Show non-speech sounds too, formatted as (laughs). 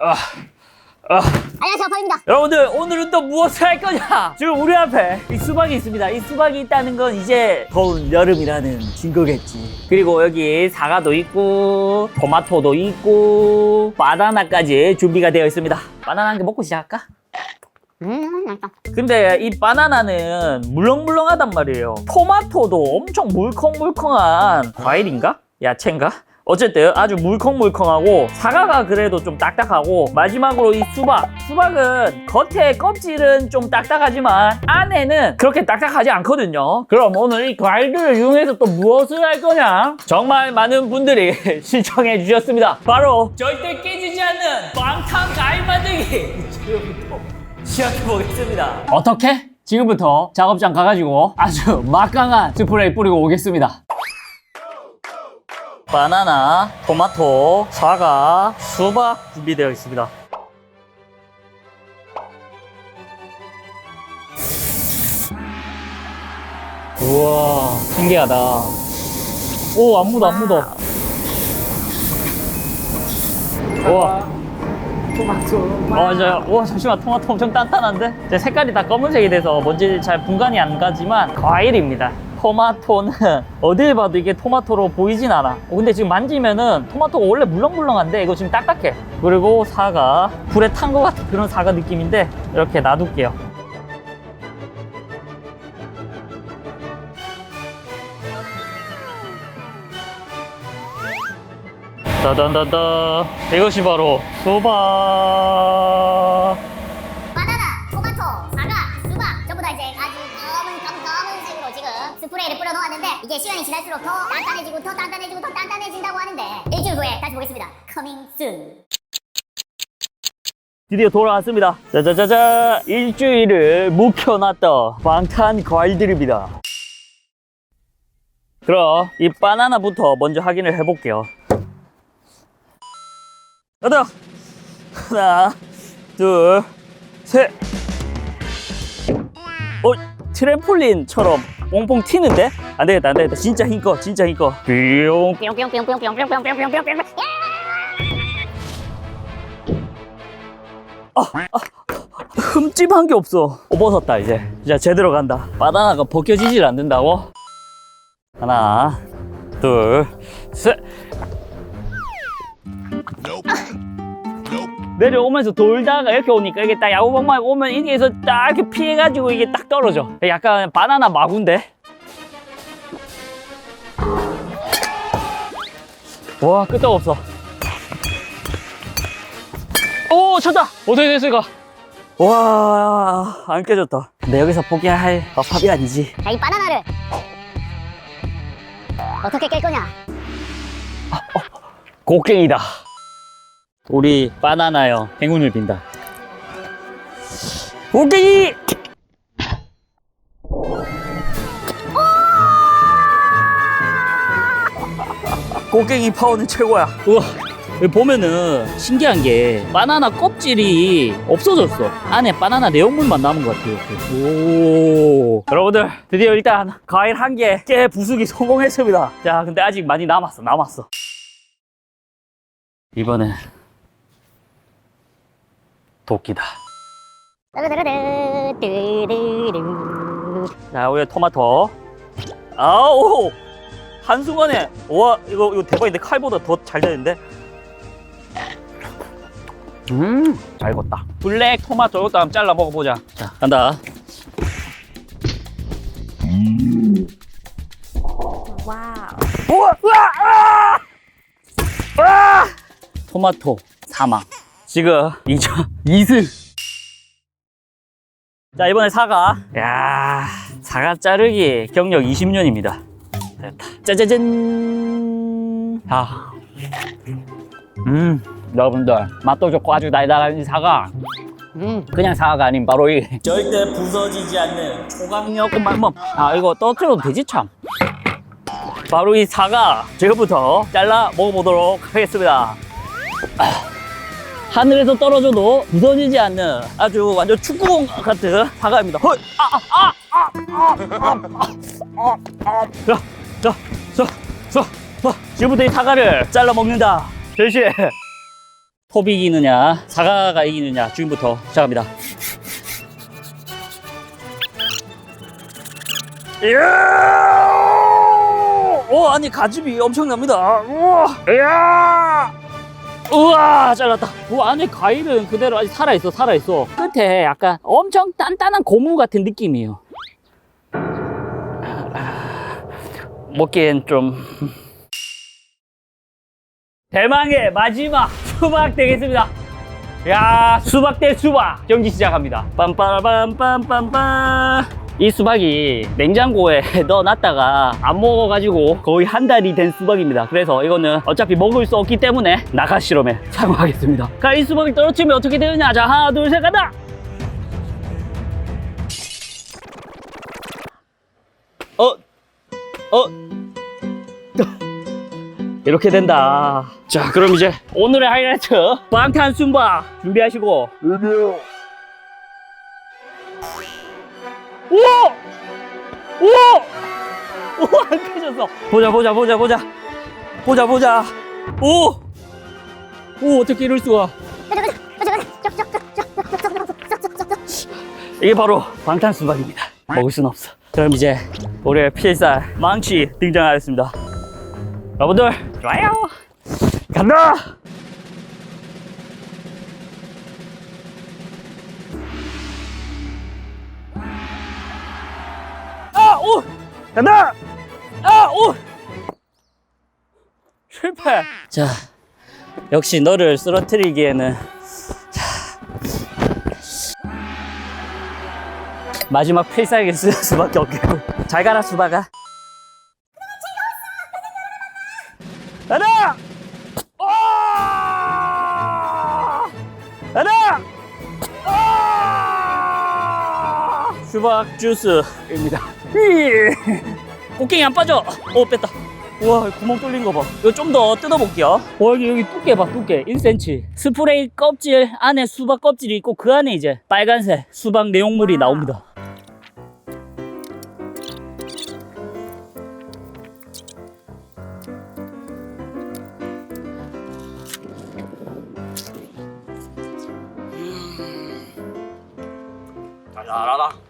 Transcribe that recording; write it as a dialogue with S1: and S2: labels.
S1: 안녕하세요 펄입니다
S2: 여러분들 오늘은 또 무엇을 할 거냐? 지금 우리 앞에 이 수박이 있습니다. 이 수박이 있다는 건 이제 더운 여름이라는 증거겠지. 그리고 여기 사과도 있고 토마토도 있고 바나나까지 준비가 되어 있습니다. 바나나 한 개 먹고 시작할까?
S1: 음 맛있다
S2: 근데 이 바나나는 물렁물렁하단 말이에요. 토마토도 엄청 물컹물컹한 과일인가? 야채인가? 어쨌든 아주 물컹물컹하고 사과가 그래도 좀 딱딱하고 마지막으로 이 수박 수박은 겉에 껍질은 좀 딱딱하지만 안에는 그렇게 딱딱하지 않거든요 그럼 오늘 이 과일들을 이용해서 또 무엇을 할 거냐 정말 많은 분들이 (laughs) 신청해 주셨습니다 바로 절대 깨지지 않는 방탄 과일 만들기 (laughs) 지금부터 시작해 보겠습니다. 어떻게? 지금부터 작업장 가가지고 아주 막강한 스프레이 뿌리고 오겠습니다. 바나나, 토마토, 사과, 수박 준비되어 있습니다. 우와, 신기하다. 오, 안 묻어, 안 묻어. 우와.
S1: 토마토
S2: 맞아요. 와 잠시만 토마토 엄청 단단한데? 제 색깔이 다 검은색이 돼서 뭔지 잘 분간이 안 가지만 과일입니다. 토마토는 (laughs) 어딜 봐도 이게 토마토로 보이진 않아. 어, 근데 지금 만지면은 토마토가 원래 물렁물렁한데 이거 지금 딱딱해. 그리고 사과 불에 탄 것 같은 그런 사과 느낌인데 이렇게 놔둘게요. 따단따다 이것이 바로 수박
S1: 바 시간이 지날수록 더 단단해지고 더 단단해지고 더 단단해진다고 하는데 일주일 후에 다시 보겠습니다 coming soon
S2: 드디어 돌아왔습니다. 짜자자자 일주일을 묵혀놨던 방탄 과일들입니다. 그럼 이 바나나부터 먼저 확인을 해볼게요. 가자. 하나, 둘, 셋. 어, 트램폴린처럼 뽕뽕 튀는데? 안 되겠다, 안 되겠다. 진짜 힘껏, 진짜 힘껏. 뿅.
S1: 아, 아,
S2: 흠집한 게 없어. 어, 벗었다, 이제. 진짜 제대로 간다. 바나나가 벗겨지질 않는다고? 하나, 둘, 셋. 내려오면서 돌다가 이렇게 오니까 이게 딱 야구방망이 오면 여기에서 딱 이렇게 피해가지고 이게 딱 떨어져. 약간 바나나 마구인데? 와, 끄떡 없어. 오, 쳤다! 어떻게 됐을까? 와, 안 깨졌다. 근데 여기서 포기할 밥이 아니지.
S1: 자이 바나나를 어떻게 깰 거냐
S2: 곡괭이다. 우리 바나나요. 행운을 빈다. 곡괭이! 곡괭이 파워는 최고야. 우와. 여기 보면은 신기한 게 바나나 껍질이 없어졌어. 안에 바나나 내용물만 남은 것 같아요. 이렇게. 오. 여러분들 드디어 일단 과일 한 개 깨 부수기 성공했습니다. 자, 근데 아직 많이 남았어. 남았어. 이번엔 도끼다. 자, 우리 토마토. 아오! 한순간에, 와, 이거, 이거 대박인데, 칼보다 더 잘 되는데? 음, 잘 익었다. 블랙 토마토, 이것도 한번 잘라 먹어보자. 자, 간다.
S1: 와우
S2: 우와! 우와! 아! 아! 토마토 사망. 지금 이저 이슬. 자 이번에 사과. 야 사과 자르기 경력 20년입니다. 됐다. 짜자잔. 자, 음 여러분들 맛도 좋고 아주 달달한 이 사과. 음 그냥 사과가 아닌 바로 이 절대 부서지지 않는 초강력 말몸. 아 이거 떨어뜨려도 되지 참. 바로 이 사과 지금부터 잘라 먹어보도록 하겠습니다. 아, 하늘에서 떨어져도 부서지지 않는 아주 완전 축구공 같은 사과입니다. 헐! 아, 아, 아, 아, 아, 아, 아, 아. 자, 자, 자, 자, 자, 지금부터 이 사과를 잘라 먹는다. 대신 톱이 이기느냐, 사과가 이기느냐, 지금부터 시작합니다. 이야! 오, 아니, 가집이 엄청납니다. 우와! 이야! 우와, 잘랐다. 그 안에 과일은 그대로 아직 살아있어, 살아있어. 끝에 약간 엄청 단단한 고무 같은 느낌이에요. 먹기엔 좀. (laughs) 대망의 마지막 수박 되겠습니다. 야, 수박 대 수박 경기 시작합니다. 빰빠라빰빰빰빰. 이 수박이 냉장고에 (laughs) 넣어놨다가 안 먹어가지고 거의 한 달이 된 수박입니다. 그래서 이거는 어차피 먹을 수 없기 때문에 나가 실험에 참고하겠습니다. 자, 이 수박이 떨어지면 어떻게 되느냐? 자, 하나, 둘, 셋, 간다! 어, 어, (laughs) 이렇게 된다. 자, 그럼 이제 오늘의 하이라이트 방탄순바 준비하시고. 우 와! 우와, 안 깨졌어. 보자, 보자, 보자, 보자. 보자, 보자. 오! 오, 어떻게 이럴 수가. 이게 바로 방탄수박입니다. 먹을 순 없어. 그럼 이제 우리의 필살 망치 등장하겠습니다. 여러분들 좋아요. 간다. 간다! 아, 오! 실패. 자, 역시 너를 쓰러뜨리기에는 마지막 필살기 쓸 수밖에 없겠고. 잘 가라, 수박아. 가자! 아! 가자! 아! 수박 주스입니다. 히! 꽃갱이 안 빠져. 오 뺐다. 우와 구멍 뚫린 거 봐. 이거 좀 더 뜯어볼게요. 어 여기 여기 두께 봐 두께 1cm. 스프레이 껍질 안에 수박 껍질이 있고 그 안에 이제 빨간색 수박 내용물이 나옵니다. 달달하다.